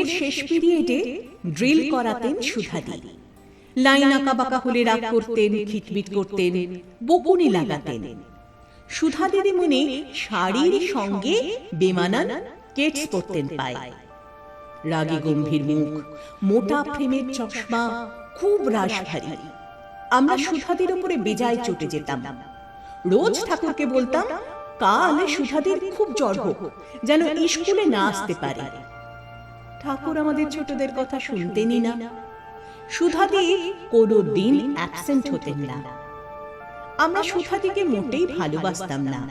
স্কুলের শেষ পিরিয়ডে ড্রিল করাতেন সুধাদি। লাইন আঁকা বাঁকা হলে রাগ করতেন খিটমিট করতেন, বকুনি লাগাতেন। সুধা দিদিমণি শাড়ির সঙ্গে বেমানান কেটস পরতেন পায়। রাগী গম্ভীর মুখ, মোটা ফ্রেমের চশমা, খুব রাশভারী আমরা সুধাদির উপরে বেজায় চটে যেতাম। রোজ ঠাকুরকে বলতাম, কাল সুধাদির খুব জ্বর হোক, যেন স্কুলে না আসতে পারে। ঠাকুর আমাদের ছোটদের কথা শুনতেনই না। সুধাদি কোনো দিন অ্যাবসেন্ট হতেন না। আমরা সুধাদিকে মোটেই ভালোবাসতাম না।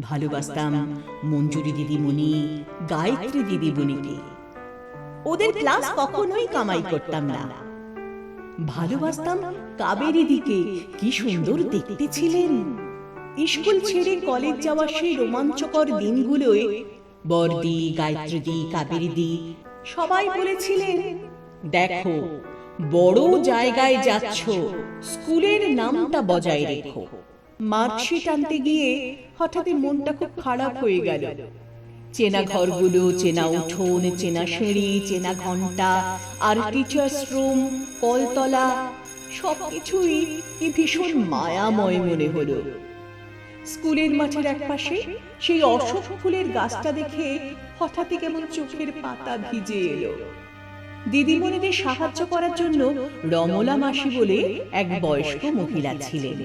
ভালোবাসতাম মঞ্জুরি দিদিমণি, গায়ত্রী দিদিমণিকে। ওদের ক্লাস কখনোই কামাই করতাম না। ভালোবাসতাম কাবেরী দিকে কি সুন্দর দেখতে ছিলেন। স্কুল ছেড়ে কলেজ যাওয়ার সেই রোমাঞ্চকর দিনগুলোয় বর্দি গায়ত্রী কাবেরী দি সবাই বলেছিলেন, দেখো, বড় জায়গায় যাচ্ছ, স্কুলের নামটা বজায় রেখো। মার্কশিট আনতে গিয়ে হঠাৎই মনটা খুব খারাপ হয়ে গেল। চেনা ঘরগুলো, চেনা উঠোন, চেনা সিঁড়ি, চেনা ঘণ্টা আর টিচার্স রুম কলতলা, সবকিছুই কি ভীষণ মায়াময় মনে হলো। স্কুলের মাঠের একপাশে সেই অশোক ফুলের গাছটা দেখে হঠাৎই কেমন চোখের পাতা ভিজে এলো। দিদিমণিদের সাহায্য করার জন্য রমলা মাসি বলে এক বয়স্ক মহিলা ছিলেন।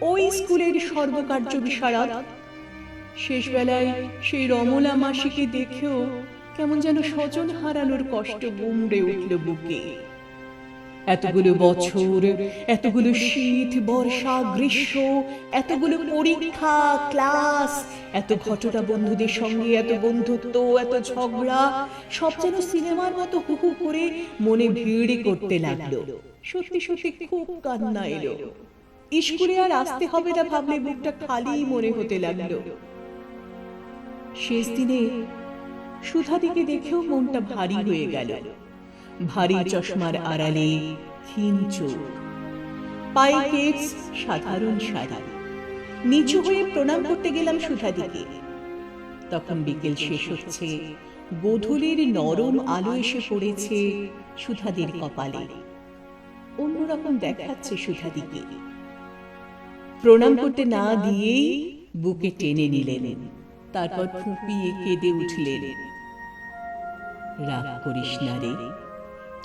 ওই স্কুলের সর্বকার্য বিশারদ। শেষ বেলায় সেই রমলা মাসিকে দেখেও কেমন যেন স্বজন হারানোর কষ্ট গুমড়ে উঠল বুকে। এতগুলো বছর, এতগুলো শীত, বর্ষা, গ্রীষ্ম, এতগুলো পরীক্ষা, ক্লাস, এত ঘটনা বন্ধুদের সঙ্গে, এত বন্ধুত্ব, এত ঝগড়া, সব যেন সিনেমার মতো হুহু করে মনে ভিড় করতে লাগল। সত্যি সত্যি খুব কান্না এলো। স্কুলে আর আসতে হবে না ভাবলে বুকটা খালি মনে হতে লাগল। শেষ দিনে সুধাদিকে দেখেও মনটা ভারী হয়ে গেল। ভারী চশমার আড়ালে ক্ষীণ চোখ। পায়ে কেটস সাধারণ শাড়ি নিচু হয়ে প্রণাম করতে গেলাম সুধাদিকে। তখন বিকেল শেষ হচ্ছে, গোধূলির নরম আলো এসে পড়েছে সুধাদির কপালে। অন্যরকম দেখাচ্ছে সুধাদিকে। প্রণাম করতে না দিয়েই বুকে টেনে নিলেন, তারপর ফুঁপিয়ে কেঁদে উঠলেন। রাগ করিস না রে।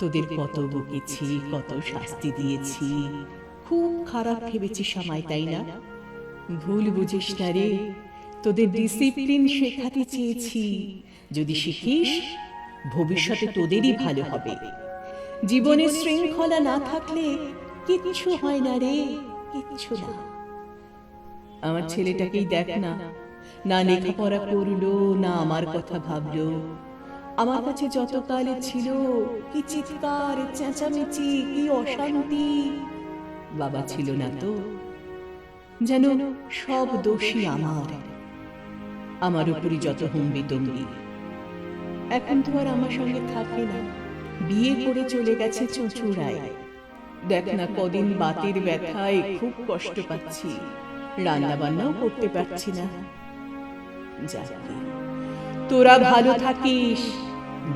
তোদের কত বকেছি কত শাস্তি দিয়েছি। খুব খারাপ ভেবেছি সময় তাই না? ভুল বুঝিস না রে। তোদের ডিসিপ্লিন শেখাতে চেয়েছি। যদি শিখিস ভবিষ্যতে তোদেরই ভালো হবে। জীবনে শৃঙ্খলা না থাকলে কিচ্ছু হয় না রে। কিচ্ছু না। আমার ছেলেটাকেই দেখ না। না। লেখাপড়া করল না আমার কথা ভাবলো। আমার কাছে যত কালে ছিল, কি চিৎকার, চেঁচামেচি, কি অশান্তি। বাবা ছিল না তো। যেন সব দোষী আমার। আমার উপরই যত হুম্বি তম্বি এখন তো আর আমার সঙ্গে থাকে না। বিয়ে করে চলে গেছে চুঁচুড়ায়। দেখ না কদিন বাতের ব্যথায় খুব কষ্ট পাচ্ছি। রান্না বান্নাও করতে পারছি না। যাকে। তোরা ভালো থাকিস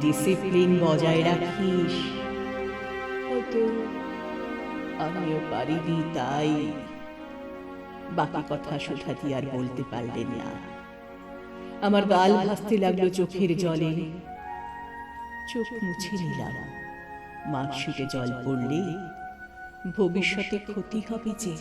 ডিসিপ্লিন বজায় রাখিস। আমিও পারিনি তাই। বাকি কথা সুধাতি আর বলতে পারলেন না। আমার গাল ভাসতে লাগল চোখের জলে। চোখ মুছে নিলাম। মার্কশিটে জল পড়লে ভবিষ্যতে ক্ষতি হবে যে।